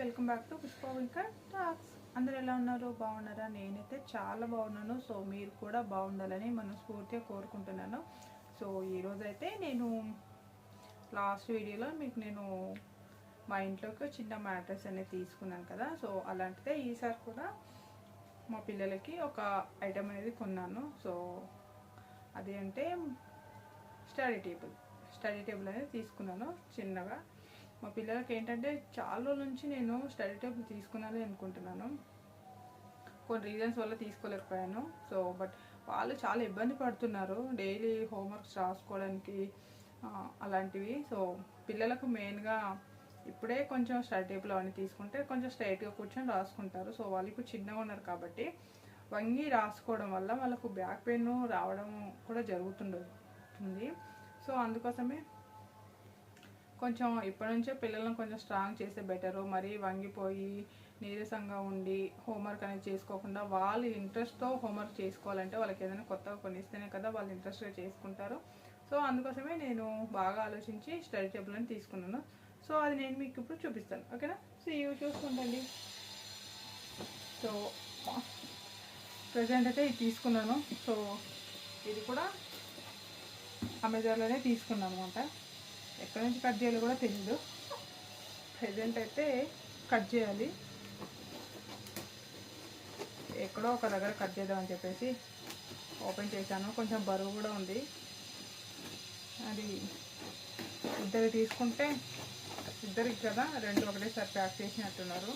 Welcome back to Pushpa talks. అందరు ఎలా ఉన్నారు? బాగున్నారా? నేనైతే చాలా బాగున్నాను. సో మీరు కూడా బాగుండాలని మనస్ఫూర్తిగా కోరుకుంటున్నాను. సో ఈరోజైతే నేను లాస్ట్ వీడియోలో మీకు నేను మా ఇంట్లోకి చిన్న మ్యాట్రెస్ అనేది తీసుకున్నాను కదా. సో అలాంటిదే ఈసారి కూడా మా పిల్లలకి ఒక ఐటమ్ అనేది కొన్నాను. సో అది అంటే స్టడీ టేబుల్. స్టడీ టేబుల్ అనేది తీసుకున్నాను చిన్నగా. మా పిల్లలకి ఏంటంటే చాలా రోజుల నుంచి నేను స్టడీ టేబుల్ తీసుకున్నాను అనుకుంటున్నాను. కొన్ని రీజన్స్ వల్ల తీసుకోలేకపోయాను. సో బట్ వాళ్ళు చాలా ఇబ్బంది పడుతున్నారు. డైలీ హోంవర్క్స్ రాసుకోవడానికి అలాంటివి. సో పిల్లలకు మెయిన్గా ఇప్పుడే కొంచెం స్టడీ టేబుల్ అవన్నీ తీసుకుంటే కొంచెం స్ట్రైట్గా కూర్చొని రాసుకుంటారు. సో వాళ్ళు ఇప్పుడు చిన్నగా ఉన్నారు కాబట్టి వంగి రాసుకోవడం వల్ల వాళ్ళకు బ్యాక్ పెయిన్ రావడం కూడా జరుగుతుండదు సో అందుకోసమే కొంచెం ఇప్పటి నుంచే పిల్లలను కొంచెం స్ట్రాంగ్ చేస్తే బెటరు మరీ వంగిపోయి నీరసంగా ఉండి హోంవర్క్ అనేది చేసుకోకుండా వాళ్ళు ఇంట్రెస్ట్తో హోంవర్క్ చేసుకోవాలంటే వాళ్ళకి ఏదైనా కొత్తగా కొనిస్తేనే కదా వాళ్ళు ఇంట్రెస్ట్గా చేసుకుంటారు. సో అందుకోసమే నేను బాగా ఆలోచించి స్టడీ టేబుల్ అని తీసుకున్నాను. సో అది నేను మీకు ఇప్పుడు చూపిస్తాను. ఓకేనా? సో ఇవి చూసుకుంటండి సో ప్రజెంట్ అయితే ఇది తీసుకున్నాను. సో ఇది కూడా అమెజాన్లోనే తీసుకున్నాను అనమాట ఎక్కడి నుంచి కట్ చేయాలో కూడా తెలియదు ప్రజెంట్ అయితే కట్ చేయాలి. ఎక్కడో ఒక దగ్గర కట్ చేద్దామని చెప్పేసి ఓపెన్ చేశాను. కొంచెం బరువు కూడా ఉంది. అది ఇద్దరు తీసుకుంటే ఇద్దరికి కదా రెండు ఒకటేసారి ప్యాక్ చేసినట్టున్నారు.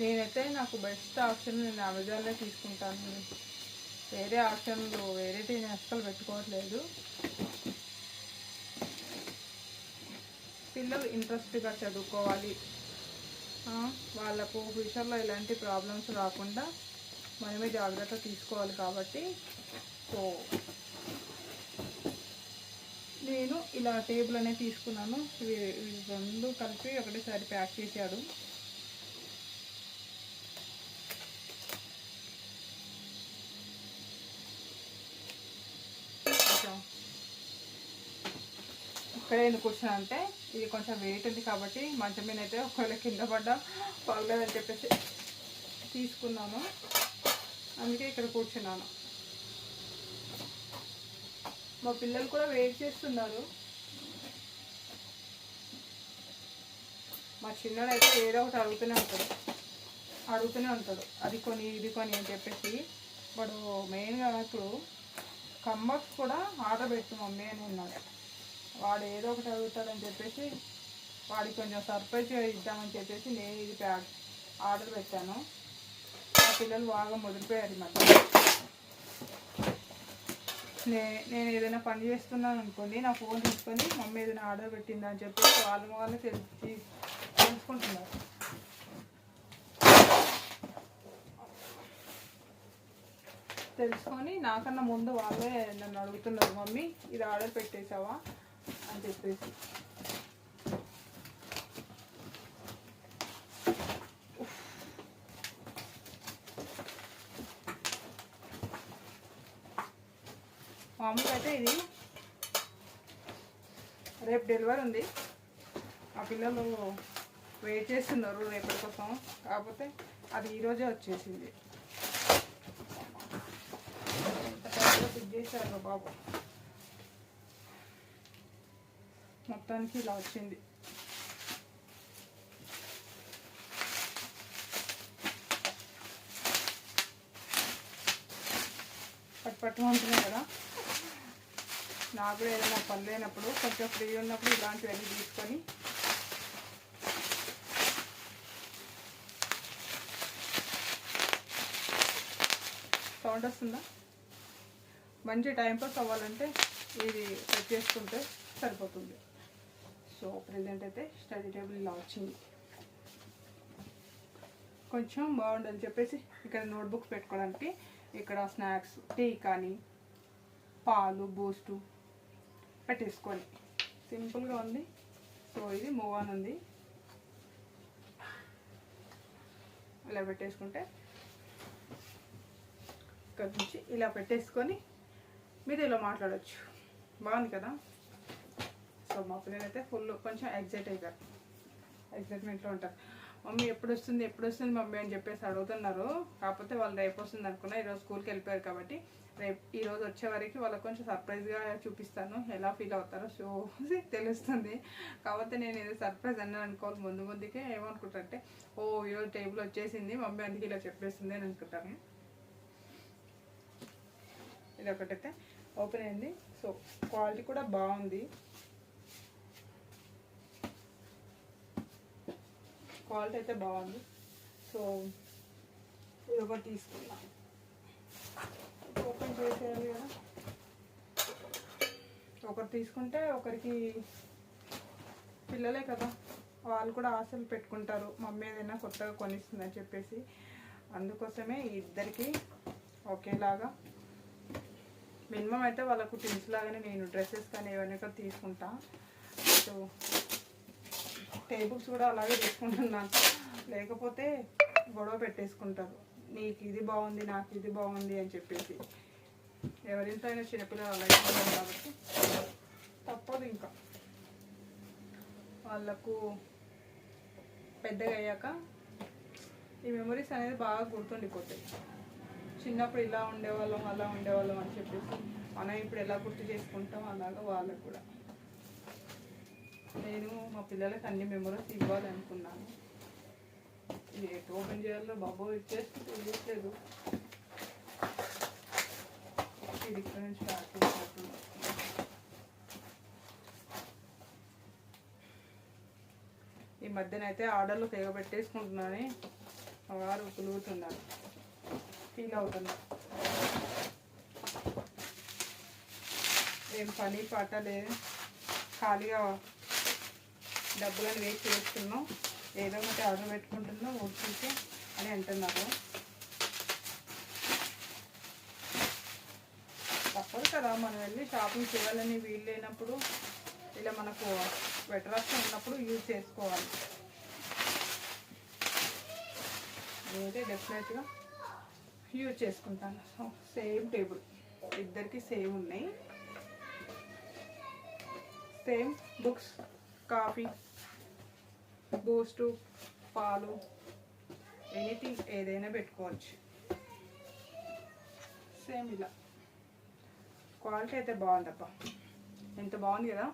నేనైతే నాకు బెస్ట్ ఆప్షన్ నేను అమెజాన్లో తీసుకుంటాను. వేరే ఆప్షన్లు వేరేటి నేను అస్సలు పెట్టుకోవట్లేదు. పిల్లలు ఇంట్రెస్ట్గా చదువుకోవాలి. వాళ్ళకు ఫ్యూచర్లో ఎలాంటి ప్రాబ్లమ్స్ రాకుండా మనమే జాగ్రత్త తీసుకోవాలి కాబట్టి. సో నేను ఇలా టేబుల్ అనేది తీసుకున్నాను. ఇవి రెండు కలిపి ఒకటేసారి ప్యాక్ చేశాడు. ఇక్కడ ఎందుకు కూర్చున్నా అంటే ఇది కొంచెం వెయిట్ ఉంది కాబట్టి మంచం మీద అయితే ఒకవేళ కింద పడ్డా పగలేదని చెప్పేసి తీసుకున్నాను. అందుకే ఇక్కడ కూర్చున్నాను. మా పిల్లలు కూడా వెయిట్ చేస్తున్నారు. మా చిన్నడైతే ఏదో ఒకటి అడుగుతూనే ఉంటాడు. అడుగుతూనే ఉంటాడు. అది కొని ఇది కొని అని చెప్పేసి వాడు మెయిన్గా ఇప్పుడు కమ్మర్స్ కూడా ఆర్డర్ పెట్టు మమ్మీ అని ఉన్నాడు వాడు ఏదో ఒకటి అడుగుతాడని చెప్పేసి వాడికి కొంచెం సర్ప్రైజ్ ఇద్దామని చెప్పేసి నేను ఇది ప్యాక్ ఆర్డర్ పెట్టాను. మా పిల్లలు బాగా ముదిరిపోయారు ఈ మధ్య. నే నేను ఏదైనా పని చేస్తున్నాను అనుకోండి నా ఫోన్ తీసుకొని మమ్మీ ఏదైనా ఆర్డర్ పెట్టిందా అని చెప్పేసి వాళ్ళు వాళ్ళు తెలిసి తెలుసుకుంటున్నారు. తెలుసుకొని నాకన్నా ముందు వాళ్ళే నన్ను అడుగుతున్నారు మమ్మీ ఇది ఆర్డర్ పెట్టేశావా? అని చెప్పేసి. మామూలుగా అయితే ఇది రేపు డెలివరీ ఉంది. ఆ పిల్లలు వెయిట్ చేస్తున్నారు రేపటి కోసం కాకపోతే అది ఈరోజే వచ్చేసింది. ఎంత టైంలో ఫిట్ చేశారు బాబు. మొత్తానికి ఇలా వచ్చింది పట్టు పట్టు ఉంటున్నాయి కదా నాకు కూడా ఏదైనా పని లేనప్పుడు కొంచెం ఫ్రీ ఉన్నప్పుడు ఇలాంటివన్నీ తీసుకొని సౌండ్ వస్తుందా? మంచి టైంపాస్ అవ్వాలంటే ఇది సెట్ చేసుకుంటే సరిపోతుంది. సో ప్రజెంట్ అయితే స్టడీ టేబుల్ ఇలా వచ్చింది. కొంచెం బాగుండని చెప్పేసి ఇక్కడ నోట్బుక్స్ పెట్టుకోవడానికి ఇక్కడ స్నాక్స్ టీ కానీ పాలు బూస్టు పెట్టేసుకోవాలి సింపుల్గా ఉంది. సో ఇది మూవ్ ఆన్ ఉంది. ఇలా పెట్టేసుకుంటే ఇక్కడ నుంచి ఇలా పెట్టేసుకొని మీరు ఇలా మాట్లాడచ్చు. బాగుంది కదా? సో మా పిల్లలైతే అయితే ఫుల్ కొంచెం ఎగ్జైట్ అయిపోయారు ఎగ్జైట్మెంట్లో ఉంటారు. మమ్మీ ఎప్పుడు వస్తుంది ఎప్పుడు వస్తుంది మమ్మీ? అని చెప్పేసి అడుగుతున్నారు. కాకపోతే వాళ్ళు రేపు వస్తుంది అనుకున్నా ఈరోజు స్కూల్కి వెళ్ళిపోయారు కాబట్టి రేపు ఈరోజు వచ్చే వరకు వాళ్ళకి కొంచెం సర్ప్రైజ్గా చూపిస్తాను. ఎలా ఫీల్ అవుతారో షో తెలుస్తుంది. కాకపోతే నేను ఏదో సర్ప్రైజ్ అన్నాను అనుకోవాలి ముందు ముందుకే ఏమనుకుంటారంటే ఓ ఈరోజు టేబుల్ వచ్చేసింది మమ్మీ అందుకే ఇలా చెప్పేస్తుంది అని అనుకుంటాను ఇది ఒకటైతే ఓపెన్ అయింది. సో క్వాలిటీ కూడా బాగుంది. క్వాలిటీ అయితే బాగుంది. సో ఇది ఒకటి తీసుకున్నా ఓపెన్ చేసేయాలి కదా. ఒకరు తీసుకుంటే ఒకరికి పిల్లలే కదా. వాళ్ళు కూడా ఆశలు పెట్టుకుంటారు. మమ్మీ ఏదైనా కొత్తగా కొనిస్తుందని చెప్పేసి. అందుకోసమే ఇద్దరికి ఒకేలాగా. మినిమం అయితే వాళ్ళకు టిన్స్ లాగానే నేను డ్రెస్సెస్ కానీ ఏమైనా తీసుకుంటా. సో టేబుల్స్ కూడా అలాగే తీసుకుంటున్నాను లేకపోతే గొడవ పెట్టేసుకుంటారు. నీకు ఇది బాగుంది నాకు ఇది బాగుంది అని చెప్పేసి. ఎవరింట్లో అయినా చిన్నపిల్లలు అలాగే ఉంటారు కాబట్టి తప్పదు ఇంకా. వాళ్ళకు పెద్దగా అయ్యాక ఈ మెమరీస్ అనేది బాగా గుర్తుండిపోతాయి. చిన్నప్పుడు ఇలా ఉండేవాళ్ళం అలా ఉండేవాళ్ళం అని చెప్పేసి మనం ఇప్పుడు ఎలా గుర్తు చేసుకుంటాం అలాగా వాళ్ళకు కూడా. నేను మా పిల్లలకి అన్ని మెమరీస్ ఇవ్వాలనుకున్నాను. ఇది ఎటు ఓపెన్ చేయాలో బాబో ఇచ్చేసి తెలియట్లేదు. ఇది ఇక్కడ నుంచి స్టార్ట్ ఈ మధ్యన అయితే ఆర్డర్లు తెగ పెట్టేసుకుంటున్నానని మా వారు కులుగుతున్నారు ఫీల్ అవుతున్నారు ఏం పని పాట లేదు. ఖాళీగా డబ్బులను వేస్ట్ చేస్తున్నాం. ఏదో ఒకటి ఆర్డర్ పెట్టుకుంటున్నాం. ఓకే అని అంటున్నారు. తప్పదు కదా మనం వెళ్ళి షాపింగ్ చేయాలని వీలు లేనప్పుడు ఇలా మనకు బెటర్ ఆప్షన్ ఉన్నప్పుడు యూజ్ చేసుకోవాలి. నేనైతే డెఫినెట్గా యూజ్ చేసుకుంటాను. Same table. ఇద్దరికి సేమ్ ఉన్నాయి. సేమ్ బుక్స్ కాఫీ బూస్టు పాలు ఎనీథింగ్ ఏదైనా పెట్టుకోవచ్చు. సేమ్ ఇలా. క్వాలిటీ అయితే బాగుందబ్బా ఎంత బాగుంది కదా?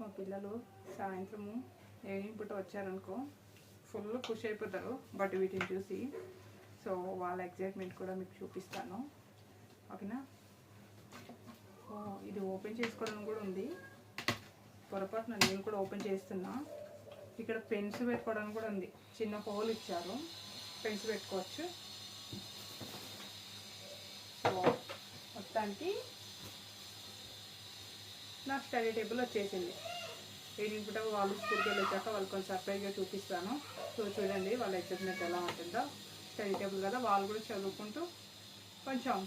మా పిల్లలు సాయంత్రము ఈవినింగ్ పూట వచ్చారనుకో ఫుల్ ఖుషి అయిపోతారు. బట్ వీటిని చూసి. సో వాళ్ళ ఎగ్జైట్మెంట్ కూడా మీకు చూపిస్తాను. ఓకేనా oh, ఇది ఓపెన్ చేసుకోవడం కూడా ఉంది. పొరపాటున నేను కూడా ఓపెన్ చేస్తున్నా. ఇక్కడ పెన్స్ పెట్టుకోవడానికి కూడా ఉంది. చిన్న హోల్ ఇచ్చారు. పెన్స్ పెట్టుకోవచ్చు. సో మొత్తానికి నా స్టడీ టేబుల్ వచ్చేసింది. ఈవినింగ్ పూట వాళ్ళు స్కూల్కి వెళ్ళి వచ్చాక వాళ్ళు కొంచెం సర్ప్రైజ్గా చూపిస్తాను. సో చూడండి వాళ్ళ ఎగ్జైట్మెంట్ ఎలా ఉంటుందో. స్టడీ టేబుల్ కదా వాళ్ళు కూడా చదువుకుంటూ కొంచెం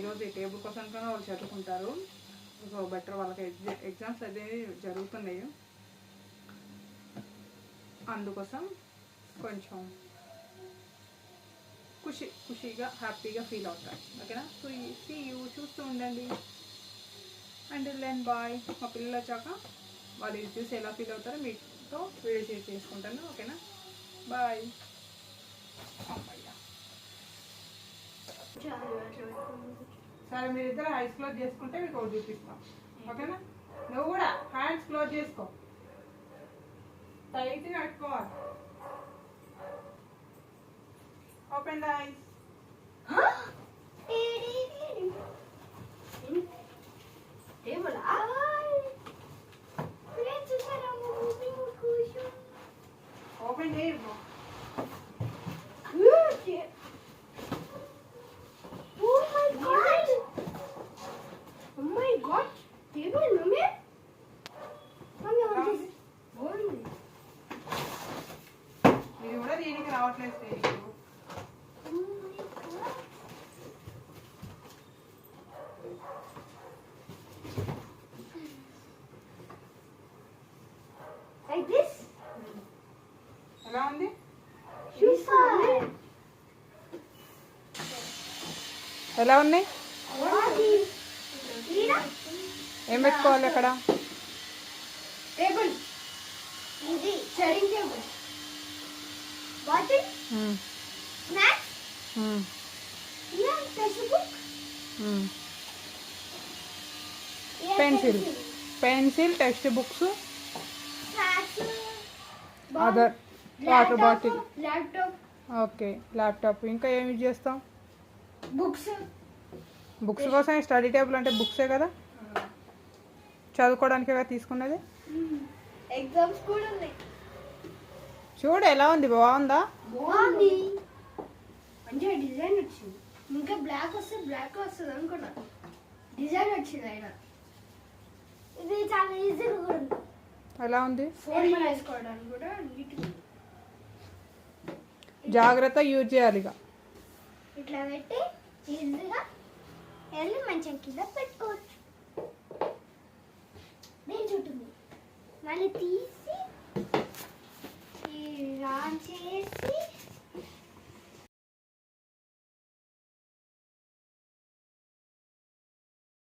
ఈరోజు ఈ టేబుల్ కోసం కూడా వాళ్ళు చదువుకుంటారు. సో బెటర్ వాళ్ళకి ఎగ్జామ్స్ అదే జరుగుతున్నాయి. అందుకోసం కొంచెం ఖుషి ఖుషిగా హ్యాపీగా ఫీల్ అవుతారు. ఓకేనా? సో సీ యూ చూస్తూ ఉండండి. అండ్ లెన్ బాయ్ మా పిల్లలు వచ్చాక వాళ్ళు ఇది చూసి ఎలా ఫీల్ అవుతారో మీతో వీడియో షేర్ చేసుకుంటాను. ఓకేనా? బాయ్ అమ్మయ్యా సరే మీరు ఇద్దరు ఐస్ క్లోజ్ చేసుకుంటే మీకు ఒకటి చూపిస్తాం. ఓకేనా? నువ్వు కూడా హ్యాండ్స్ క్లోజ్ చేసుకో. టైట్గా కట్టుకోవాలి. ఓపెన్ ద ఐస్ ఓపెన్ చేయి ఇది కూడా దీనికి రావట్లేదు స్టేజ్ Like this? ఎలా ఉంది Super. ఎలా ఉన్నాయి What is? Lina? ఏం పెట్టుకోవాలి అక్కడ టేబుల్ ఇది study table bottle snacks text book pencil pencil text books other water bottle laptop okay laptop ఇంకా ఏమి యూజ్ చేస్తాం? బుక్స్ బుక్స్ కోసం స్టడీ టేబుల్ అంటే బుక్సే కదా? చదువుకోవడానికే కదా తీసుకున్నది? ఎగ్జామ్స్ కూడా ఉన్నాయి. చూడు ఎలా ఉంది? బాగుందా? బాగుంది. మంచిగా డిజైన్ వచ్చింది. ఇంకా బ్లాక్ వస్తే బ్లాక్ వస్తుంది అనుకున్నా. డిజైన్ వచ్చింది ఆయన ఇది చాలా ఈజీగా ఉంది. ఎలా ఉంది? ఫోన్ వేసుకోవడానికి కూడా నీట్గా. జాగ్రత్త యూజ్ చేయాలి ఇక. ఇట్లా పెట్టి ఈజీగా వెళ్ళి మంచం కింద పెట్టుకోవచ్చు. నేను చుట్టుంది మళ్ళీ తీసి Là anh.